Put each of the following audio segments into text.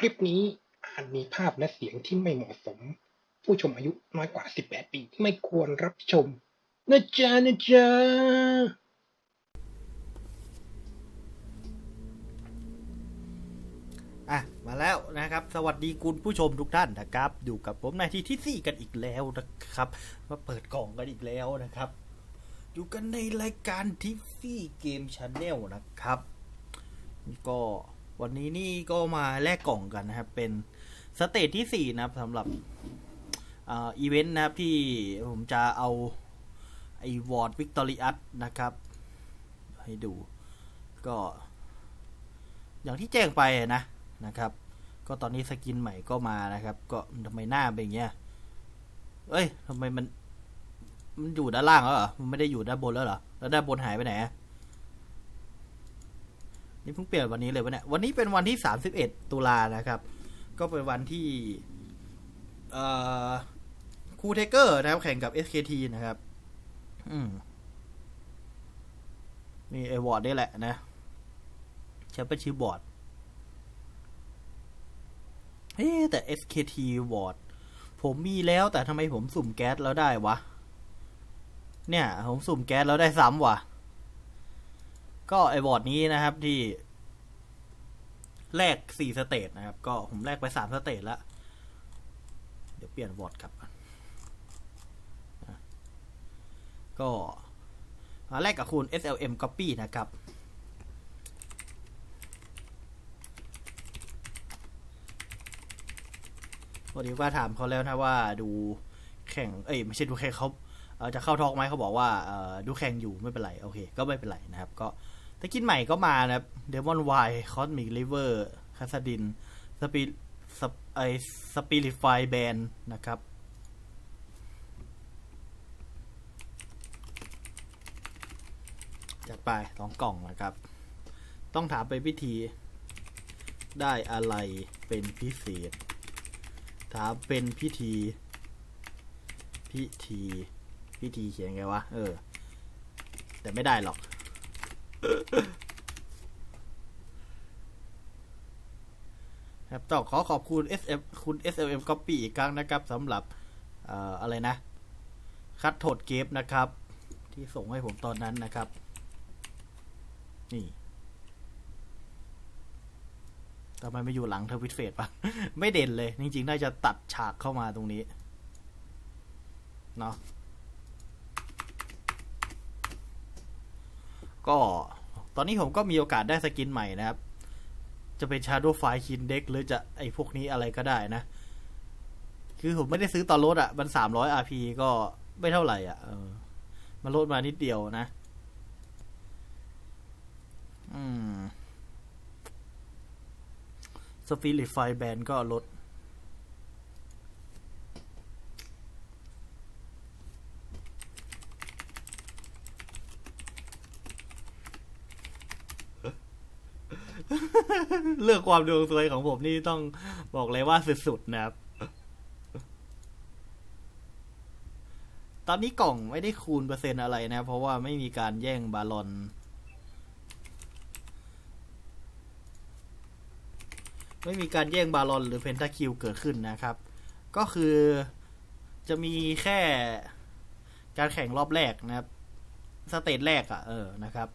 คลิปนี้อาจมีภาพและเสียงที่ไม่เหมาะสม ผู้ชมอายุน้อยกว่า 18 ปี ไม่ควรรับชม นะจ๊ะ นะจ๊ะ อะ มาแล้วนะครับ สวัสดีคุณผู้ชมทุกท่านนะครับ อยู่กับผมนายที่ที่สี่กันอีกแล้วนะครับ มาเปิดกล่องกันอีกแล้วนะครับ อยู่กันในรายการทิฟฟี่เกมชาแนลนะครับ ก็ วันนี้นี่ก็มาแลกกล่องกันนะครับ เป็นสเตจที่สี่นะครับสำหรับอีเวนต์นะครับที่ผมจะเอาไอวอร์ดวิกตอริอัสนะครับ ให้ดูก็ อย่างที่แจ้งไปนะนะครับ ก็ตอนนี้สกินใหม่ก็มานะครับ ก็ทำไมหน้าเป็นอย่างเงี้ยเอ้ยทำไมมัน มันอยู่ด้านล่างแล้วเหรอมันไม่ได้อยู่ด้านบนแล้วเหรอแล้วด้านบนหายไปไหนอะ นี่เพิ่งเปลี่ยนวันนี้เลยวะเนี่ยวันนี้เป็นวันที่สามสิบเอ็ดตุลานะครับ ก็เป็นวันที่เอ่อคูเทเกอร์นะครับแข่งกับ SKT นะครับ อืมนี่ไอวอร์ดนี่แหละนะแชมเปี้ยนชิพบอร์ดเฮ้แต่ SKT วอร์ดผมมีแล้วแต่ทำไมผมสุ่มแก๊สแล้วได้วะ เนี่ย ผมสุ่มแก๊สแล้วได้ซ้ำว่ะ ก็ไอวอร์ดนี้นะครับที่แลกสี่สเตจนะครับ ก็ผมแลกไปสามสเตจแล้ว เดี๋ยวเปลี่ยนวอร์ดกลับ ก็มาแลกกับคุณ SLM Copy นะครับ วันนี้ว่าถามเขาแล้วนะว่าดูแข่ง เอ้ยไม่ใช่ดูแข่งเขาจะเข้าทอกไหมเขาบอกว่าดูแข่งอยู่ไม่เป็นไร โอเค ก็ไม่เป็นไรนะครับ ก็ ตะกินใหม่ก็มานะครับเดมอนไวคอสมิกลิเวอร์คาสดินสปีสปไอสปิริฟายแบนนะครับจัดไปสองกล่องนะครับ ต้องถามไปพิธีได้อะไรเป็นพิเศษ ถามเป็นพิธี พิธี พิธีเขียนไงวะ เออ แต่ไม่ได้หรอก ครับต้องขอขอบคุณ SF คุณ SLM Copy อีกครั้งนะครับสำหรับอะไรนะ คัดโทษเกฟนะครับ ที่ส่งให้ผมตอนนั้นนะครับ นี่ทำไมไม่อยู่หลังเทวิตเฟสปะไม่เด่นเลย จริงๆ น่าจะตัดฉากเข้ามาตรงนี้ เนาะ ก็ตอนนี้ผมก็มีโอกาสได้สกินใหม่นะครับ จะเป็น Shadow f i คินเด็กหรือจะไอพวกนี้อะไรก็ได้นะ คือผมไม่ได้ซื้อตอนลดอะ่ะ มันสามร้อย RP ก็ไม่เท่าไหร่อะ่ะมันลดมานิดเดียวนะ อืมสปิริตไฟแบนก็ลด เรื่อง ความดวงสวยของผมนี่ต้องบอกเลยว่าสุดๆนะครับ ตอนนี้กล่องไม่ได้คูณเปอร์เซ็นต์อะไรนะ เพราะว่าไม่มีการแย่งบาลอน ไม่มีการแย่งบาลอนหรือเพนทาคิวเกิดขึ้นนะครับ ก็คือจะมีแค่การแข่งรอบแรกนะครับ สเตจแรกอะ่ะ เออนะครับ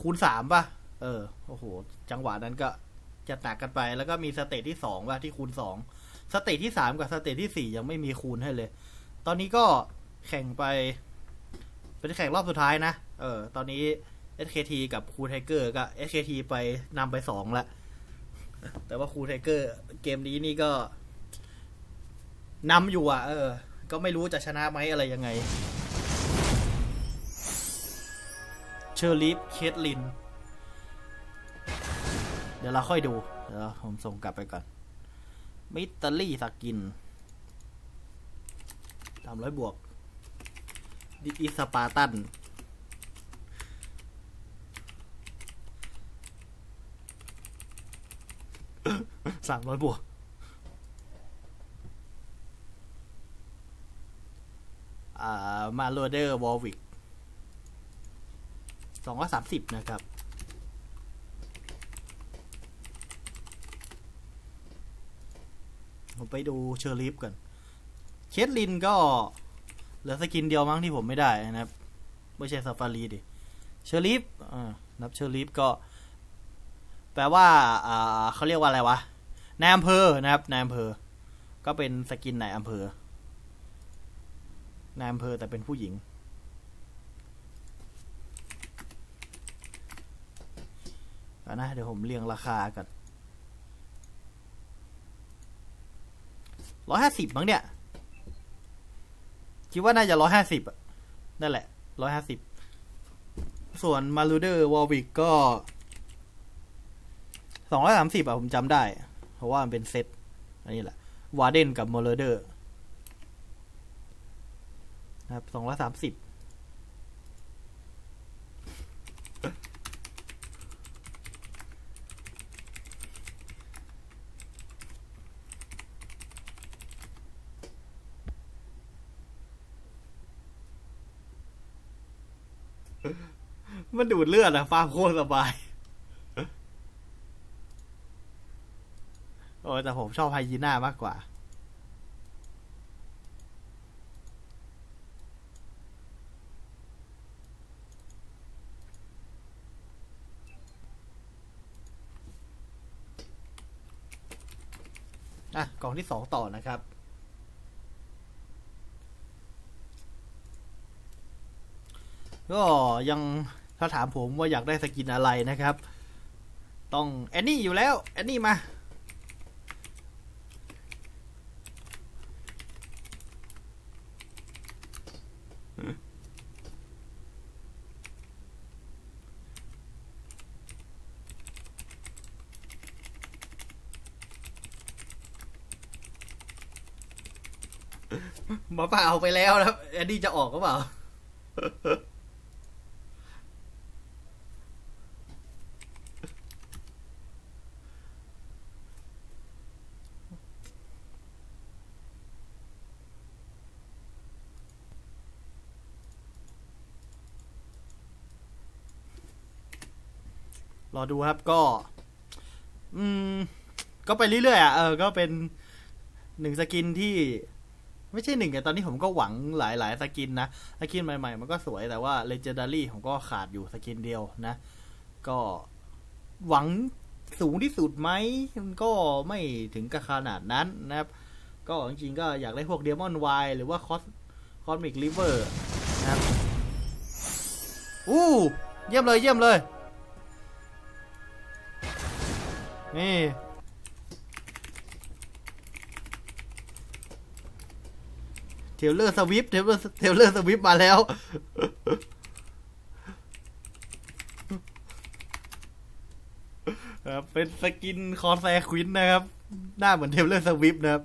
คูณสามป่ะ เออ โอ้โห จังหวะนั้นก็ จะหนักกันไป แล้วก็มีสเตจที่สองป่ะที่คูณสองสเตจที่สามกับสเตจที่สี่ยังไม่มีคูณให้เลย ตอนนี้ก็แข่งไป เป็นแข่งรอบสุดท้ายนะ เออ ตอนนี้ SKT กับคูไทเกอร์ก็ SKT ไปนำไปสองละ แต่ว่าคูไทเกอร์เกมนี้นี่ก็นำอยู่อะ เออ ก็ไม่รู้จะชนะไหมอะไรยังไง เชอร์ลีฟเคทลิน ดี๋ยวเราค่อยดู เดี๋ยวผมส่งกลับไปก่อน มิตาลี่สกินสามร้อยบวก ดิอิสปาตัน สามร้อยบวก อ่า มาโรเดอร์วอลวิกสองร้อยสามสิบนะครับ ผมไปดูเชอร์ลิฟกันเคทลินก็เหลือสกินเดียวมั้งที่ผมไม่ได้นะครับ ไม่ใช่ซาฟารีดิเชอร์ลิฟนับเชอร์ลิฟก็ แปลว่าเขาเรียกว่าอะไรวะนายอำเภอนะครับนายอำเภอ ก็เป็นสกินนายอำเภอนายอำเภอแต่เป็นผู้หญิง นะเดี๋ยวผมเรียงราคากัน ร้อยห้าสิบมั้งเนี่ยคิดว่าน่าจะร้อยห้าสิบนั่นแหละร้อยห้าสิบส่วนมารูเดอร์วอลวิกก็สองร้อยสามสิบอะผมจำได้ เพราะว่ามันเป็นเซตอันนี้แหละวาเดนกับมอร์เดอร์นะครับสองร้อยสามสิบ มันดูดเลือดอะฟาร์มโคตรสบาย โอ้แต่ผมชอบไฮยีน่ามากกว่า อะ กล่องที่สองต่อนะครับก็ยัง ถ้าถามผมว่าอยากได้สกินอะไรนะครับ ต้องแอนนี่อยู่แล้วแอนนี่มาหมาป่าเอาไปแล้วนะแอนนี่จะออกก็เปล่า รอดูครับก็ อืม ก็ไปเรื่อยๆอะเออก็เป็นหนึ่งสกินที่ ไม่ใช่หนึ่งแต่ตอนนี้ผมก็หวังหลายๆสกินนะสกินใหม่ๆ มันก็สวยแต่ว่า Legendary ผมก็ขาดอยู่สกินเดียวนะ ก็หวังสูงที่สุดไหมมันก็ไม่ถึงกับขนาดนั้นนะครับ ก็จริงๆก็อยากได้พวก Demon Y หรือว่า Cos Cosmic River นะครับอู้เยี่ยมเลยเยี่ยมเลย นี่ เทเลอร์สวิฟเทเลอร์เทเลอร์สวิฟมาแล้วครับเป็นสกินคอแซควินนะครับ หน้าเหมือนเทเลอร์สวิฟนะครับ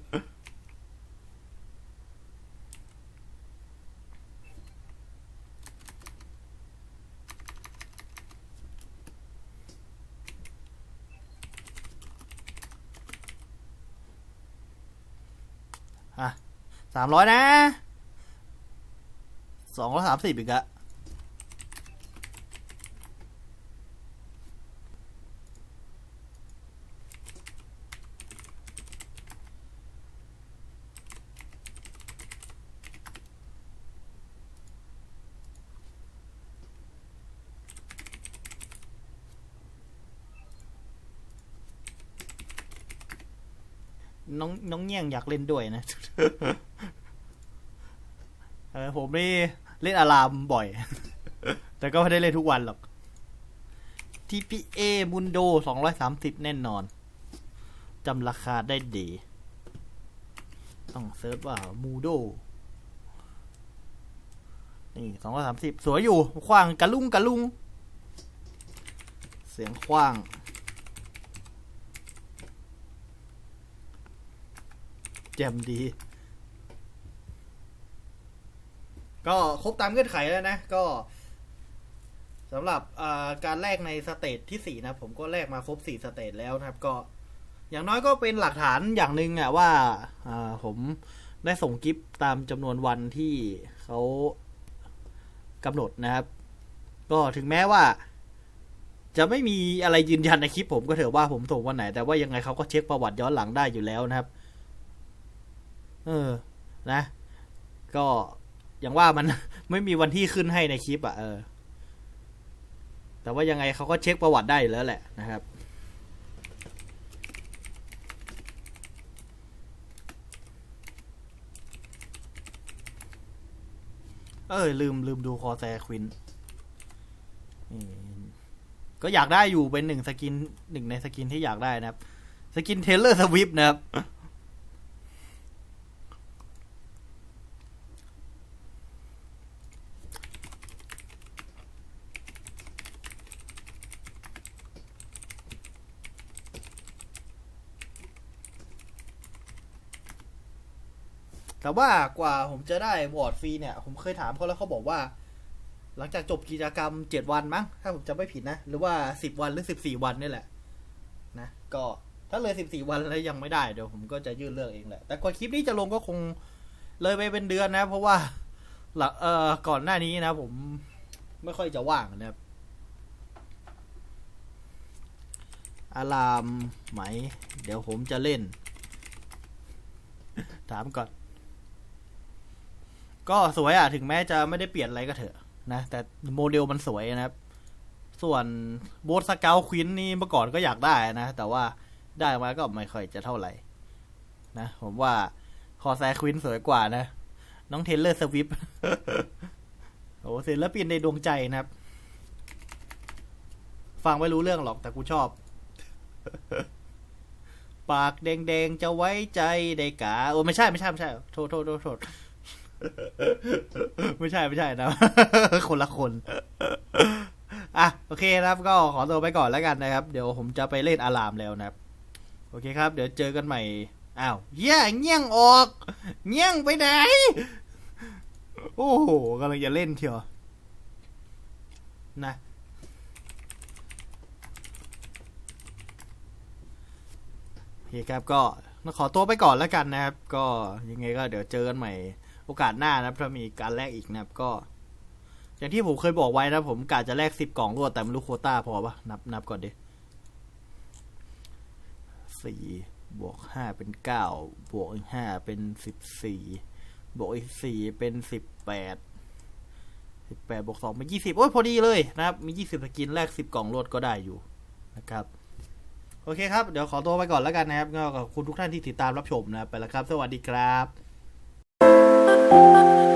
สามร้อยนะสองร้อยสามสิบอีกอะ น้องน้องเงี้ยงอยากเล่นด้วยนะเออผมนี่เล่นอารามบ่อย แต่ก็ไม่ได้เล่นทุกวันหรอก TPA Mundo 230แน่นอนจำราคาได้ดี ต้องเซิร์ชว่า Mudo นี่230สามสิบสวยอยู่ขว้างกระลุงกระลุง เสียงขว้าง แจ่มดี ก็ครบตามเงื่อนไขแล้วนะ ก็สำหรับการแลกในสเตจที่สี่นะ ผมก็แลกมาครบสี่สเตจแล้วนะครับ ก็อย่างน้อยก็เป็นหลักฐานอย่างหนึ่งอะว่าอ่าผมได้ส่งกิฟต์ตามจำนวนวันที่เขากำหนดนะครับ ก็ถึงแม้ว่า จะไม่มีอะไรยืนยันในคลิปผมก็เถอะว่าผมส่งวันไหน แต่ว่ายังไงเขาก็เช็คประวัติย้อนหลังได้อยู่แล้วนะครับ เออ นะ ก็อย่างว่ามันไม่มีวันที่ขึ้นให้ในคลิปอะ่ะ เออ แต่ว่ายังไงเขาก็เช็คประวัติได้แล้วแหละนะครับเออลืมลืมดูคอแซควินก็อยากได้อยู่เป็นหนึ่งสกินหนึ่งในสกินที่อยากได้นะครับ สกินเทเลอร์สวิฟนะครับ แต่ว่ากว่าผมจะได้วอร์ดฟรีเนี่ย ผมเคยถามเขาแล้วเขาบอกว่า หลังจากจบกิจกรรมเจ็ดวันมั้ง ถ้าผมจำไม่ผิดนะ หรือว่าสิบวันหรือสิบสี่วันนี่แหละ นะ ก็ถ้าเลยสิบสี่วันแล้วยังไม่ได้เดี๋ยวผมก็จะยื่นเรื่องเองแหละ แต่กว่าคลิปนี้จะลงก็คงเลยไปเป็นเดือนนะ เพราะว่าหลังเอ่อก่อนหน้านี้นะ ผมไม่ค่อยจะว่างนะครับอารามไหม เดี๋ยวผมจะเล่น ถามก่อน ก็สวยอะ ถึงแม้จะไม่ได้เปลี่ยนอะไรก็เถอะนะ แต่โมเดลมันสวยนะครับ ส่วนโบสเกลควินนี่เมื่อก่อนก็อยากได้นะ แต่ว่าได้มาก็ไม่ค่อยจะเท่าไหร่ นะ ผมว่าคอแซควินสวยกว่านะ น้องเทเลอร์สวิฟโอ้ศิลปินในดวงใจนะครับ ฟังไม่รู้เรื่องหรอกแต่กูชอบ ปากแดงๆจะไว้ใจได้กาโอ้ไม่ใช่ไม่ใช่ไม่ใช่ โทษโทษโทษ ไม่ใช่ไม่ใช่นะ คนละคนอะโอเคนะครับ ก็ขอตัวไปก่อนแล้วกันนะครับ เดี๋ยวผมจะไปเล่นอารามแล้วนะครับ โอเคครับ เดี๋ยวเจอกันใหม่อ้าวเย่เงี้ยงออก เงี้ยงไปไหน โอ้โหกำลังจะเล่นเชียวนะโอเคครับก็ขอตัวไปก่อนแล้วกันนะครับ ก็ยังไงก็เดี๋ยวเจอกันใหม่ โอกาสหน้านะครับถ้ามีการแลกอีกนะครับก็ อย่างที่ผมเคยบอกไว้นะ ผมกะจะแลกสิบกล่องรวดแต่ไม่รู้โคต้าพอปะนับนับก่อนดิสี่บวกห้าเป็นเก้าบวกอีกห้าเป็นสิบสี่บวกอีกสี่เป็นสิบแปดสิบแปดบวกสองเป็นยี่สิบโอ้ยพอดีเลยนะครับ มียี่สิบสกินแลกสิบกล่องรวดก็ได้อยู่นะครับ โอเคครับ เดี๋ยวขอตัวไปก่อนแล้วกันนะครับก็ขอบคุณทุกท่านที่ติดตามรับชมนะครับไปแล้วครับ สวัสดีครับ 慢慢。